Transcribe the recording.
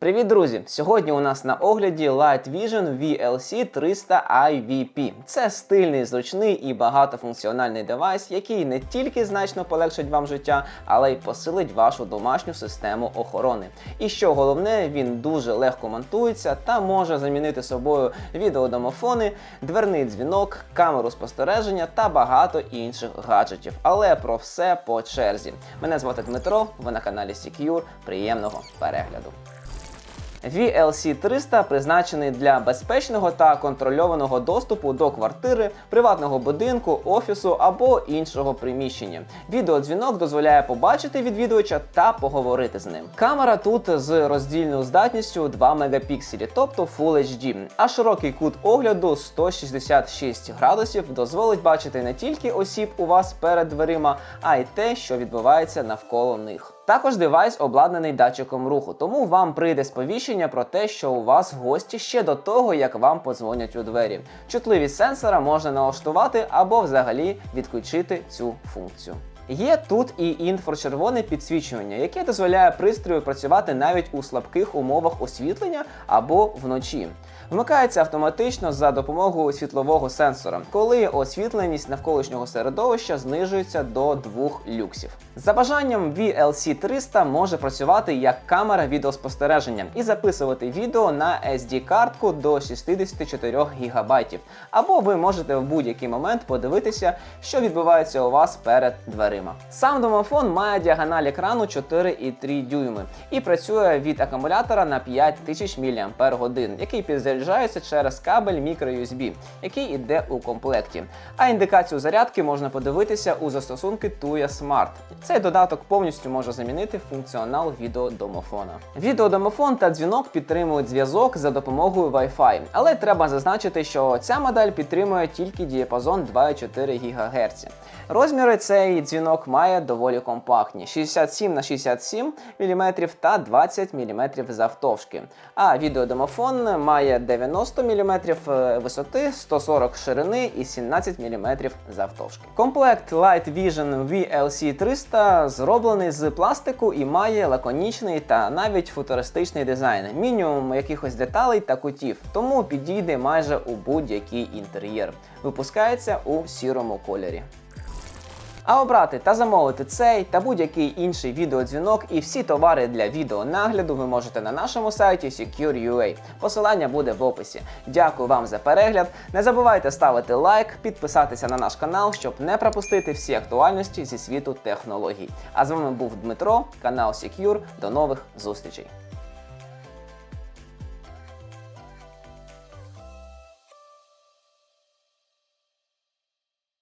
Привіт, друзі! Сьогодні у нас на огляді Light Vision VLC 300 IVP. Це стильний, зручний і багатофункціональний девайс, який не тільки значно полегшить вам життя, але й посилить вашу домашню систему охорони. І що головне, він дуже легко монтується та може замінити собою відеодомофони, дверний дзвінок, камеру спостереження та багато інших гаджетів. Але про все по черзі. Мене звати Дмитро, ви на каналі Secure. Приємного перегляду. VLC 300 призначений для безпечного та контрольованого доступу до квартири, приватного будинку, офісу або іншого приміщення. Відеодзвінок дозволяє побачити відвідувача та поговорити з ним. Камера тут з роздільною здатністю 2 мегапікселі, тобто Full HD, а широкий кут огляду 166 градусів дозволить бачити не тільки осіб у вас перед дверима, а й те, що відбувається навколо них. Також девайс обладнаний датчиком руху, тому вам прийде сповіщення про те, що у вас гості ще до того, як вам подзвонять у двері. Чутливість сенсора можна налаштувати або взагалі відключити цю функцію. Є тут і інфрачервоне підсвічування, яке дозволяє пристрою працювати навіть у слабких умовах освітлення або вночі. Вмикається автоматично за допомогою світлового сенсора, коли освітленість навколишнього середовища знижується до 2 люксів. За бажанням VLC 300 може працювати як камера відеоспостереження і записувати відео на SD-картку до 64 ГБ. Або ви можете в будь-який момент подивитися, що відбувається у вас перед дверима. Сам домофон має діагональ екрану 4,3 дюйми і працює від акумулятора на 5000 мАч, який підзаряджається через кабель microUSB, який іде у комплекті. А індикацію зарядки можна подивитися у застосунки Tuya Smart. Цей додаток повністю може замінити функціонал відеодомофона. Відеодомофон та дзвінок підтримують зв'язок за допомогою Wi-Fi, але треба зазначити, що ця модель підтримує тільки діапазон 2,4 ГГц. Розміри цей дзвінок має доволі компактні: 67 на 67 мм та 20 мм завтовшки. А відеодомофон має 90 мм висоти, 140 ширини і 17 мм завтовшки. Комплект Light Vision VLC 300 зроблений з пластику і має лаконічний та навіть футуристичний дизайн, мінімум якихось деталей та кутів, тому підійде майже у будь-який інтер'єр. Випускається у сірому кольорі. А обрати та замовити цей та будь-який інший відеодзвінок і всі товари для відеонагляду ви можете на нашому сайті Secure.ua. Посилання буде в описі. Дякую вам за перегляд. Не забувайте ставити лайк, підписатися на наш канал, щоб не пропустити всі актуальності зі світу технологій. А з вами був Дмитро, канал Secure. До нових зустрічей.